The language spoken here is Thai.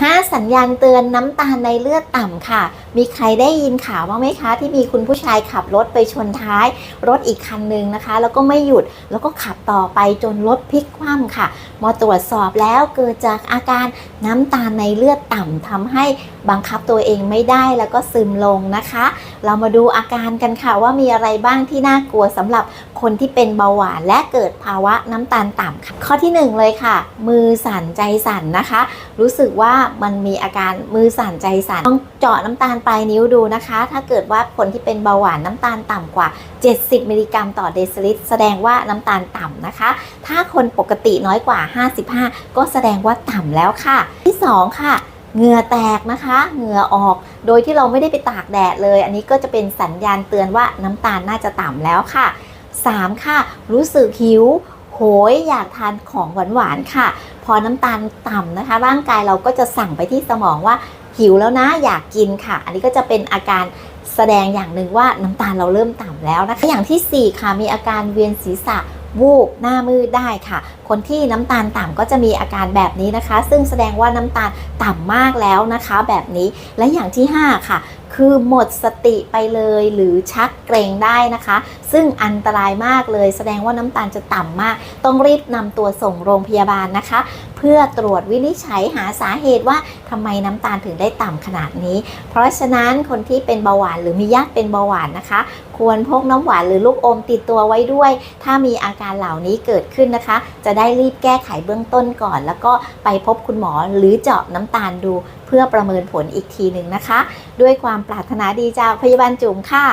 5 สัญญาณเตือนน้ำตาลในเลือดต่ำค่ะ มีใครได้ยินข่าวบ้างไหมคะ ที่มีคุณผู้ชายขับรถไปชนท้าย รถอีกคันหนึ่งนะคะ แล้วก็ไม่หยุดแล้วก็ขับต่อไปจนรถพลิกคว่ำค่ะมาตรวจสอบแล้วเกิดจากอาการน้ำตาลในเลือดต่ำทำให้บังคับตัวเองไม่ได้แล้วก็ซึมลงนะคะ เรามาดูอาการกันค่ะว่ามีอะไรบ้างที่น่ากลัวสำหรับคนที่เป็นเบาหวานและเกิดภาวะน้ำตาลต่ำค่ะข้อที่หนึ่งเลยค่ะ มือสั่นใจสั่นนะคะ รู้สึกว่ามันมีอาการมือสั่นใจสั่นต้องเจาะน้ำตาลปลายนิ้วดูนะคะ ถ้าเกิดว่าคนที่เป็นเบาหวานน้ำตาลต่ำกว่า 70 มิลลิกรัมต่อเดซิลิตรแสดงว่าน้ำตาลต่ำนะคะ ถ้าคนปกติน้อยกว่า 55 ก็แสดงว่าต่ำแล้วค่ะ ที่ 2 ค่ะเหงื่อแตกนะคะ เหงื่อออก โดยที่เราไม่ได้ไปตากแดดเลย อันนี้ก็จะเป็นสัญญาณเตือนว่าน้ำตาลน่าจะต่ำแล้วค่ะ 3 ค่ะ รู้สึกหิว โหย อยากทานของหวานๆค่ะ อน้ำตาลต่ำนะคะ ร่างกายเราก็จะสั่งไปที่สมองว่าหิวแล้วนะอยากกินค่ะ อันนี้ก็จะเป็นอาการแสดงอย่างหนึ่งว่าน้ำตาลเราเริ่มต่ำแล้วนะคะอย่างทีสี่ 4 ค่ะมีอาการเวียนศีรษะวูบหน้ามืดได้ค่ะ คนที่น้ำตาลต่ำก็จะมีอาการแบบนี้นะคะ ซึ่งแสดงว่าน้ำตาลต่ำมากแล้วนะคะ แบบนี้และอย่างที่ 5 ค่ะ คือหมดสติไปเลยหรือชักเกรงได้นะคะ ซึ่งอันตรายมากเลย แสดงว่าน้ำตาลจะต่ำมาก ต้องรีบนำตัวส่งโรงพยาบาลนะคะ เพื่อตรวจวินิจฉัยหาสาเหตุว่าทำไมน้ำตาลถึงได้ต่ำขนาดนี้ เพราะฉะนั้นคนที่เป็นเบาหวานหรือมีญาติเป็นเบาหวานนะคะ ควรพกน้ำหวานหรือลูกอมติดตัวไว้ด้วย ถ้ามีอาการเหล่านี้เกิดขึ้นนะคะ จะได้รีบแก้ไขเบื้องต้นก่อน แล้วก็ไปพบคุณหมอหรือเจาะน้ำตาลดู เพื่อประเมินผลอีกทีหนึ่งนะคะ ด้วยความปรารถนาดีจากพยาบาลจุ๋มค่ะ